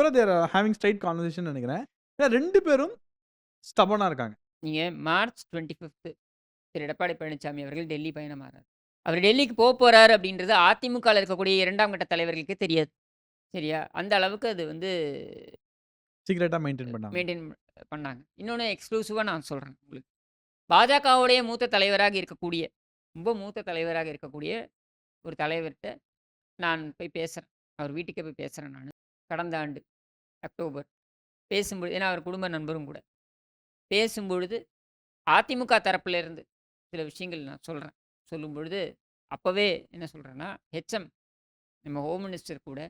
பேரும் they're having straight conversation நினைக்கிறேன் ரெண்டு பேரும் ஸ்டபனா இருக்காங்க நீங்க மார்ச் 25 திரு எடப்பாடி பழனிசாமி அவர்கள் டெல்லி பயணமாறார். அவர் டெல்லிக்கு போ போறாரு அப்படின்றது அதிமுகல இருக்கக்கூடிய 2ஆம் கட்ட தலைவர்களுக்கே தெரியாது. சரியா? அந்த அளவுக்கு அது வந்து சீக்ரெட்டா மெயின்டெயின் பண்ணாங்க. மெயின்டெயின் பண்ணாங்க. இன்னொன்னு எக்ஸ்க்ளூசிவா நான் சொல்றேன் உங்களுக்கு. பாஜகவுடைய மூத்த தலைவராக இருக்கக்கூடிய, ரொம்ப மூத்த தலைவராக இருக்கக்கூடிய ஒரு தலைவர்ட்ட நான் போய் பேசுறேன். அவர் வீட்டுக்கே போய் பேசுறேன் நானு. கடந்த ஆண்டு அக்டோபர். பேசும்பொழுது ஏன்னா அவர் குடும்ப நண்பரும் கூட. பேசும்பொழுது அதிமுக தரப்புல இருந்து சில விஷயங்கள் நான் சொல்றேன். சொல்லும்பொழுது அப்பவே என்ன சொல்றேன்னா, ஹெச்எம் நம்ம ஹோம் மினிஸ்டர் கூட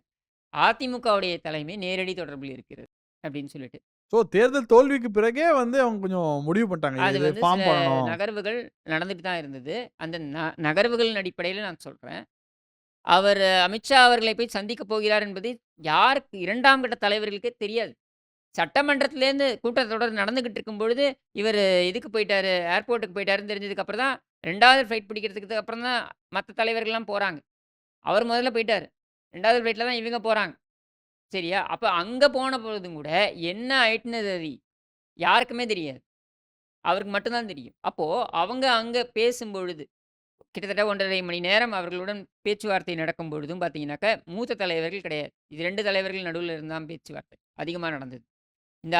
அதிமுகவுடைய தலைமை நேரடி தொடர்பில் இருக்கிறது. அப்படின்னு சொல்லிட்டு. ஸோ தேர்தல் தோல்விக்கு பிறகே வந்து அவங்க கொஞ்சம் முடிவு பண்ணிட்டாங்க. அது வந்து. நகர்வுகள் நடந்துட்டு தான் இருந்தது. அந்த ந நகர்வுகளின் அடிப்படையில நான் சொல்றேன். அவர் அமித்ஷா அவர்களை போய் சந்திக்கப் போகிறார் என்பது யாருக்கு இரண்டாம் கட்ட தலைவர்களுக்கே தெரியாது. சட்டமன்றத்திலேருந்து கூட்டத்தொடர் நடந்துகிட்டு இருக்கும் பொழுது, இவர் இதுக்கு போயிட்டாரு, ஏர்போர்ட்டுக்கு போயிட்டாருன்னு தெரிஞ்சதுக்கு அப்புறம் தான் ரெண்டாவது ஃப்ளைட் பிடிக்கிறதுக்கு அப்புறம் தான் மற்ற தலைவர்கள்லாம் போகிறாங்க அவர் முதல்ல போயிட்டாரு. ரெண்டாவது ஃப்ளைட்டில் தான் இவங்க போகிறாங்க சரியா? அப்போ அங்கே போன பொழுதும் கூட என்ன ஆயிட்டுன்னு அது யாருக்குமே தெரியாது. அவருக்கு மட்டும்தான் தெரியும். அப்போது அவங்க அங்கே பேசும்பொழுது, கிட்டத்தட்ட 1 1/2 மணி நேரம் அவர்களுடன் பேச்சுவார்த்தை நடக்கும் பொழுதும் பார்த்தீங்கன்னாக்க, மூத்த தலைவர்கள் கிடையாது. இது ரெண்டு தலைவர்கள் நடுவுல இருந்தால் பேச்சுவார்த்தை அதிகமா நடந்தது.